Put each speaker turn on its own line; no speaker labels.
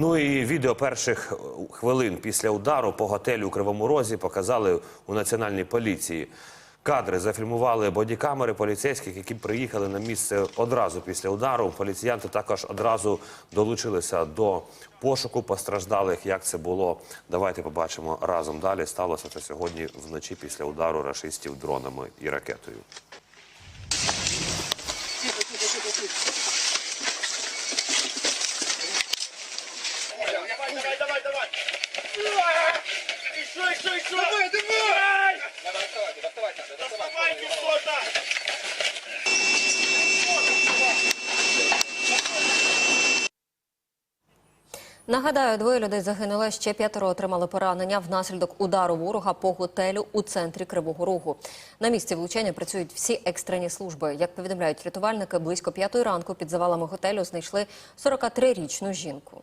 Ну і відео перших хвилин після удару по готелю у Кривому Розі показали у національній поліції. Кадри зафільмували бодікамери поліцейських, які приїхали на місце одразу після удару. Поліціянти також одразу долучилися до пошуку постраждалих. Як це було? Давайте побачимо разом далі. Сталося це сьогодні вночі після удару рашистів дронами і ракетою.
Давай, давай, давай! Еще, еще, еще! Давай, давай! Давай, доставайте, доставайте, доставайте что-то!
Нагадаю, двоє людей загинули, ще п'ятеро отримали поранення внаслідок удару ворога по готелю у центрі Кривого Рогу. На місці влучання працюють всі екстрені служби. Як повідомляють рятувальники, близько п'ятої ранку під завалами готелю знайшли 43-річну жінку.